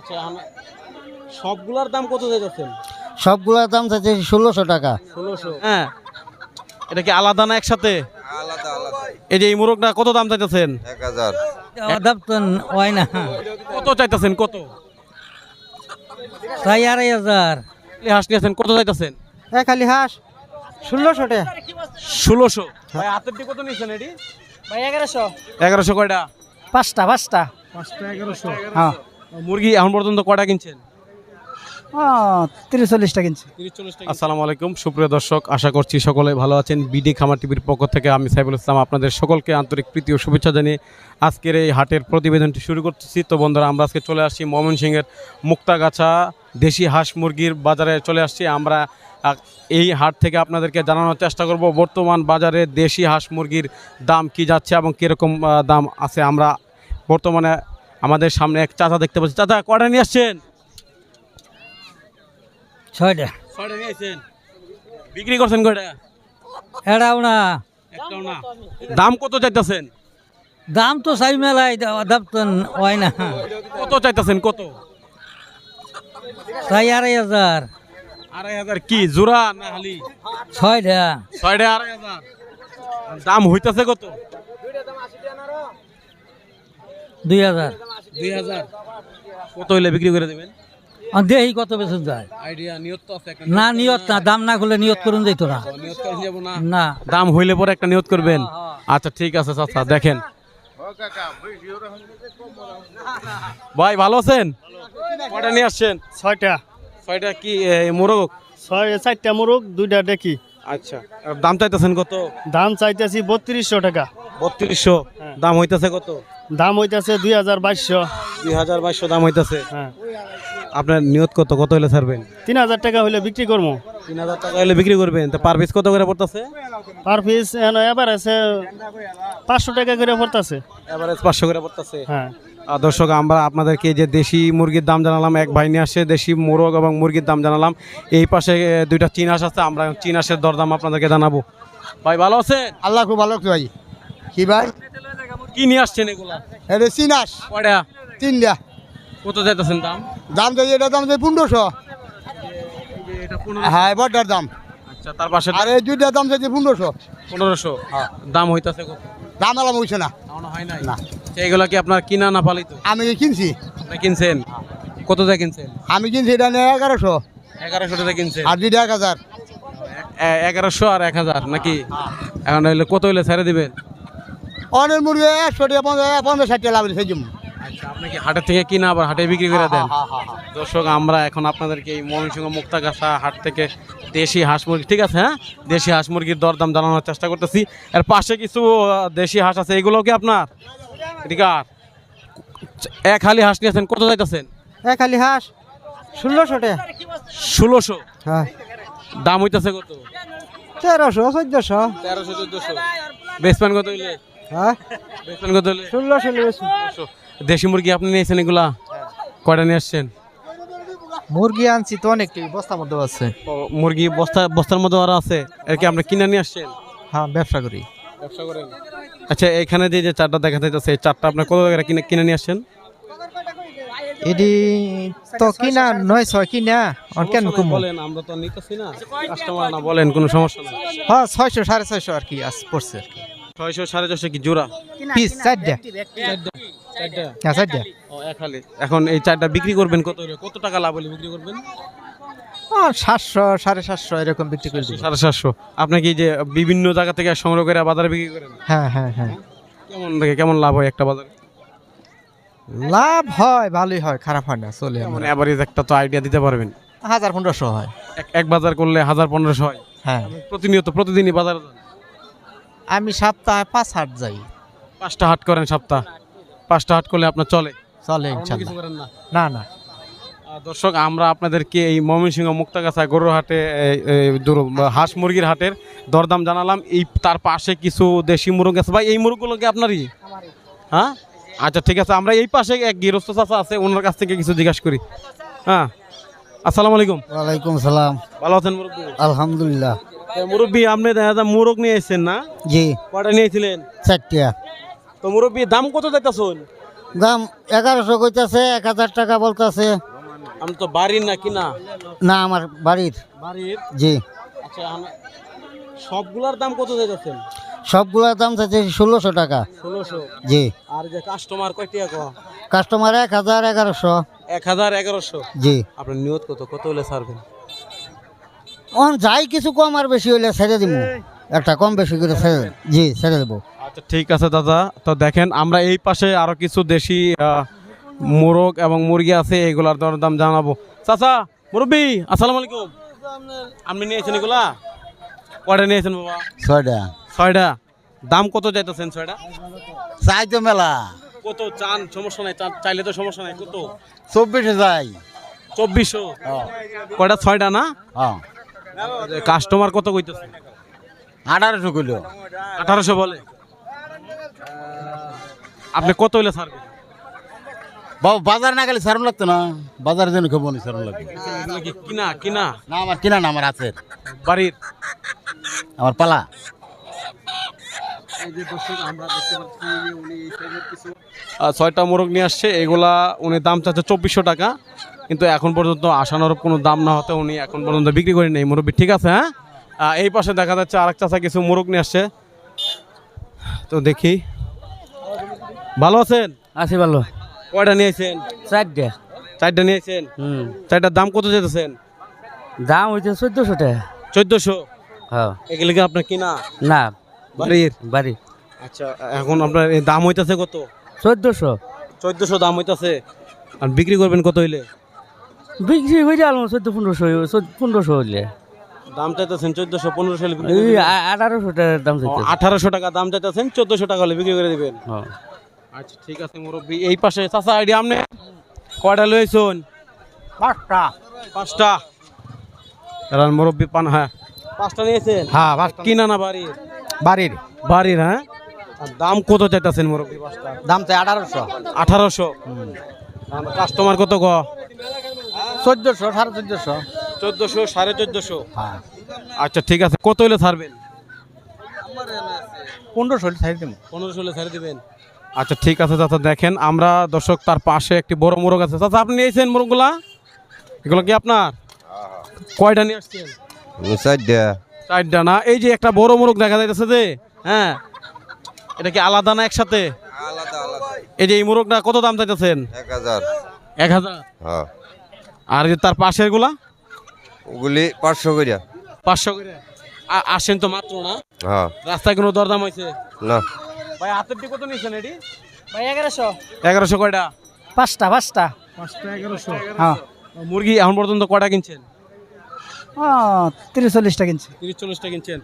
আচ্ছা আম- সবগুলার দাম কত যাইতেছেন সবগুলোর দাম চাইছে ষোলোশো টাকা। ষোলোশো। হ্যাঁ। এটা কি আলাদা না একসাথে? এই যে এই মোরগটা কত দাম চাইতেছেন? এক হাজার। দাম তো হয় না। কত চাইতেছেন কত? তাই আড়াই হাজার। হাঁস নিয়েছেন কত চাইতেছেন? হ্যাঁ খালি হাঁস। ষোলোশো টাকা। ষোলোশো। ভাই হাতের দিয়ে কত নিয়েছেন এটি? ভাই এগারোশো। এগারোশো কয়টা? পাঁচটা পাঁচটা। পাঁচটা এগারোশো। হ্যাঁ। মুরগি এখন পর্যন্ত কয়টা কিনছেন? তিরিশ চল্লিশটা কিনছি। আসসালামু আলাইকুম সুপ্রিয় দর্শক আশা করছি সকলে ভালো আছেন। বিডি খামার টিভির পক্ষ থেকে আমি ইসলাম আপনাদের সকলকে আন্তরিক প্রীতি ও শুভেচ্ছা জানিয়ে আজকের এই হাটের প্রতিবেদনটি শুরু করতেছি। তো বন্ধুরা আমরা আজকে চলে আসছি ময়মনসিংহের মুক্তাগাছা দেশি হাঁস মুরগির বাজারে চলে আসছি। আমরা এই হাট থেকে আপনাদেরকে জানানোর চেষ্টা করব বর্তমান বাজারে দেশি হাঁস মুরগির দাম কি যাচ্ছে এবং কীরকম দাম আছে। আমরা বর্তমানে আমাদের সামনে এক চাচা দেখতে পাচ্ছি। চাচা কটা নিয়ে আসছেন? ছয়টা। ছয়টা নিয়ে আসছেন। বিক্রি করছেন কয়টা? এড়াও না। একটাও না। দাম কত চাইতেছেন? দাম তো চাই মেলাই দাম তো হয় না। কত চাইতেছেন? কত? তাই আড়াই হাজার। আড়াই হাজার কি জোড়া না হালি? ছয়টা। ছয়টা আড়াই হাজার। দাম হইতেছে কত? দুই হাজার। দুই হাজার। কত হইলে বিক্রি করে দেবেন? দেহি কত বেতন যায়? আইডিয়া নিয়ত তো আছে না নিয়ত। না দাম না করলে নিয়ত করুন না। নিয়ত করা যাব না। না। দাম হইলে পরে একটা নিয়ত করবেন। আচ্ছা ঠিক আছে চাচা দেখেন। ভাই ভালো আছেন? কয়টা নিয়ে আসছেন? ছয়টা। ছয়টা কি মোরগ? ছয় চারটা মুরগ দুইটা ডেকি। আচ্ছা দাম চাইতেছেন কত? দাম চাইতেছি বত্রিশশো টাকা। বত্রিশশো। দাম হইতাছে কত? দাম হইতেছে দুই হাজার বাইশশো। দুই হাজার বাইশশো দাম হইতাছে। হ্যাঁ। আপনার নিয়ত কত কত হলে ছাড়বেন? তিন হাজার টাকা হইলে বিক্রি করব তিন হাজার টাকা হলে বিক্রি করবেন। তো পার পিস কত করে পড়তেছে? পার পিস এবার আছে পাঁচশো টাকা করে পড়তেছে। এভারেজ পাঁচশো করে পড়তেছে। হ্যাঁ। আর দর্শক আমরা আপনাদেরকে যে দেশি মুরগির দাম জানালাম এক ভাই নিয়ে আসে দেশি মোরগ এবং মুরগির দাম জানালাম। এই পাশে দুইটা চীন হাঁস আছে আমরা চীন হাঁসের দরদাম আপনাদেরকে জানাব। ভাই ভালো আছে আল্লাহ খুব ভালো ভাই। কি ভাই? কি নিয়ে আসছেন এগুলা? এটা চিনাস কয়টা? তিনটা। কত চাইতেছেন দাম? দাম চাই এটা দাম চাই পনেরোশো। হ্যাঁ বড়টার দাম। আচ্ছা তার পাশে আর এই দুইটার দাম চাইছে পনেরোশো। পনেরোশো। দাম হইতাছে কত? দাম আলাম হইছে না। হয় নাই? না। আচ্ছা, কি আপনার কিনা না পালিত? আমি কিনছি? আপনি কিনছেন? কত দিয়ে কিনছেন? আমি কিনছি এটা নিয়ে এগারোশো। এগারোশো টাকা কিনছেন? আর দুইটা এক হাজার। এগারোশো আর এক হাজার নাকি? এখন হইলে কত হইলে ছেড়ে দিবেন? অনেক মুরগি একশো টাকা পঞ্চাশ পঞ্চাশ ষাট টাকা লাভ সেই জন্য। আচ্ছা আপনি কি হাটের থেকে কিনা আবার হাটে বিক্রি করে দেন? দর্শক আমরা এখন আপনাদেরকে এই ময়মনসিংহ মুক্তাগাছা হাট থেকে দেশি হাঁস মুরগি ঠিক আছে হ্যাঁ? দেশি হাঁস মুরগির দরদাম জানানোর চেষ্টা করতেছি। এর পাশে কিছু দেশি হাঁস আছে এগুলো কি আপনার? আছে এক হালি হাঁস নিয়েছেন কত যাইতেছেন? এক খালি হাঁস ষোলোশো টাকা। ষোলোশো? হ্যাঁ। দাম হইতেছে কত? তেরোশো চোদ্দশো। তেরোশো চোদ্দশো। বেসপ্যান কত হইলে? হ্যাঁ? কত ষোলোশো। দেশি মুরগি আপনি নিয়েছেন এগুলা? কয়টা নিয়ে আসছেন? মুরগি আনছি তো অনেকটি বস্তার মধ্যে আছে। মুরগি বস্তা বস্তার মধ্যে আরও আছে। কি আপনি কিনে নিয়ে আসছেন? হ্যাঁ ব্যবসা করি। ব্যবসা করেন। আচ্ছা এখানে যে যে চারটা দেখা যাইতেছে চারটা আপনার কত টাকা কিনে কিনে নিয়ে আসছেন? এটি তো কিনা নয় ছয় কিনা আর কেন বলেন আমরা তো নিতেছি না। কাস্টমার না বলেন কোনো সমস্যা নেই। হ্যাঁ ছয়শো সাড়ে ছয়শো আর কি আস পড়ছে আর কি। ছয়শো সাড়ে ছয়শো কি জোড়া? পিস চারটা। হ্যাঁ চারটা। ও এক এখন এই চারটা বিক্রি করবেন কত? কত টাকা লাভ হলে বিক্রি করবেন? আর সাতশো সাড়ে সাতশো এরকম বিক্রি করে সাড়ে সাতশো। আপনি কি যে বিভিন্ন জায়গা থেকে সংগ্রহ করে বাজারে বিক্রি করেন? হ্যাঁ হ্যাঁ হ্যাঁ। কেমন দেখে কেমন লাভ হয় একটা বাজারে? লাভ হয় ভালোই হয় খারাপ হয় না চলে মানে। অ্যাভারেজ একটা তো আইডিয়া দিতে পারবেন? হাজার পনেরোশো হয়। এক- এক বাজার করলে হাজার পনেরোশো হয়? হ্যাঁ। প্রতিনিয়ত প্রতিদিনই বাজারে। আমি সপ্তাহে পাঁচ হাট যাই। পাঁচটা হাট করেন সপ্তাহ? পাঁচটা হাট করলে আপনার চলে? চলে ইনশাল্লাহ। না? না দর্শক আমরা আপনাদেরকে এই ময়মনসিংহ মুক্তাগাছা গরুর হাটে হাঁস মুরগির হাটের দরদাম জানালাম। এই তার পাশে কিছু দেশি মুরগ আছে। ভাই এই মুরগগুলো কি আপনারই? হ্যাঁ? আচ্ছা ঠিক আছে। আমরা এই পাশে এক গৃহস্থ চাষা আছে ওনার কাছ থেকে কিছু জিজ্ঞাসা করি। হ্যাঁ? আসসালামু আলাইকুম। ওয়ালাইকুম সালাম। ভালো আছেন মুরব্বী? আলহামদুলিল্লাহ। মুরব্বী আপনি দেখা যায় মুরগ নিয়ে এসেছেন না? জি। কয়টা নিয়েছিলেন? চারটা তো মুরব্বী দাম কত দেখতেছুন দাম এগারোশো কইতাছে এক হাজার টাকা বলতেছে। আমি তো বাড়ির না কিনা না? আমার বাড়ির। বাড়ির? জি। আচ্ছা সবগুলার দাম কত যাইতেছেন সবগুলোর দাম চাইছে ষোলোশো টাকা। ষোলোশো। জি। আর যে কাস্টমার কয় টাকা কাস্টমার এক হাজার এগারোশো। এক হাজার এগারোশো। জি। আপনার নিয়ত কত? কত হলে ছাড়বেন? অন যাই কিছু কম আর বেশি হইলে ছেড়ে দিব একটা কম বেশি করে ছেড়ে জি ছেড়ে দেবো। আচ্ছা ঠিক আছে দাদা। তো দেখেন আমরা এই পাশে আরও কিছু দেশি আহ, মোরগ এবং মুরগি আছে এগুলার দর দাম জানাব। চাচা মুরব্বী আসসালামু আলাইকুম। আপনি নিয়েছেন এগুলা? কয়টা নিয়েছেন বাবা? ছয়টা। ছয়টা। দাম কত যাইতেছেন ছয়টা? চাই তো মেলা। কত চান? সমস্যা নাই চান- চাইলে তো সমস্যা নাই কত? চব্বিশে যাই। চব্বিশশো? কয়টা? ছয়টা না? হ্যাঁ। কাস্টমার কত কইতেছে? আঠারোশো কিলো। আঠারোশো বলে। আপনি কত হইলে ছাড়বেন? বাবু বাজার না গেলে সারম লাগতো না। বাজারে যেন খেবো নি সারম লাগবে। এগুলো কি কিনা? কিনা? না আমার কিনা না আমার আছে বাড়ির? আমার পালা। আহ, ছয়টা মোরগ নিয়ে আসছে। এগুলা উনি দাম চাচ্ছে চব্বিশশো টাকা। কিন্তু এখন পর্যন্ত আসানোর কোনো দাম না হতে উনি এখন পর্যন্ত বিক্রি করেন নেই। মুরব্বী ঠিক আছে হ্যাঁ? এই পাশে দেখা যাচ্ছে আরেক চাচা কিছু মোরগ নিয়ে আসছে। তো দেখি। ভালো আছেন? আছে ভালো। কয়টা নিয়েছেন চারটে। চারটা নিয়েছেন হুম। চারটার দাম কত যেতেছেন দাম হইছে চোদ্দশো টাকা। চোদ্দশো? হ্যাঁ। এগুলো কি আপনার কিনা? না। বাড়ির? বাড়ি আচ্ছা এখন আপনার এই দাম হইতেছে কত? চোদ্দশো। চোদ্দশো দাম হইতাছে। আর বিক্রি করবেন কত হইলে? বিক্রি হয়ে গেল চোদ্দ পনেরোশো পনেরোশো হইলে। দাম চাইতেছেন চোদ্দশো পনেরোশো আঠারোশো টাকার দাম চাইতে আঠারোশো টাকা দাম চাইতেছেন চোদ্দশো টাকা হলে বিক্রি করে দিবেন। হ্যাঁ আচ্ছা ঠিক আছে মুরব্বী। এই পাশে চাচা আইডিয়া আপনি কয়টা লইছুন? পাঁচটা। পাঁচটা। এরান মুরব্বী পান হ্যাঁ। পাঁচটা নিয়েছেন? হ্যাঁ পাঁচটা। কিনা না বাড়ির? বাড়ির। বাড়ির হ্যাঁ? দাম কত চাইতেছেন মুরব্বী পাঁচটা দাম চাই আঠারোশো। আঠারোশো? কাস্টমার কত গ চোদ্দশো সাড়ে চোদ্দশো। চোদ্দশো সাড়ে চোদ্দশো? হ্যাঁ। আচ্ছা ঠিক আছে। কত হলে ছাড়বেন? পনেরোশো ছাড়ি দেবো পনেরোশো হলে ছেড়ে দিবেন? আচ্ছা ঠিক আছে চাচা দেখেন আমরা দর্শক তার পাশে একটি বড় মোরগ আছে। চাচা আপনি নিয়েছেন মোরগগুলা? এগুলো কি আপনার? কয়টা নিয়ে আসছেন? চারটা। চারটা না? এই যে একটা বড় মোরগ দেখা যাইতেছে যে হ্যাঁ এটা কি আলাদা না একসাথে? আলাদা আলাদা। এই যে এই মোরগটা কত দাম চাইতেছেন? এক হাজার। এক হাজার? হ্যাঁ। আর যে তার পাশেরগুলা ওগুলি পাঁচশো করিয়া পাঁচশো করে আসেন তো মাত্র না? হ্যাঁ। রাস্তায় কোনো দরদাম হয়েছে না। ভাই হাতের দিয়ে কত নিয়েছেন এটি? ভাই এগারোশো। এগারোশো কয়টা? পাঁচটা পাঁচটা। পাঁচটা এগারোশো। হ্যাঁ। মুরগি এখন পর্যন্ত কয়টা কিনছেন? তিরিশ চল্লিশটা কিনছি। তিরিশ চল্লিশটা কিনছেন।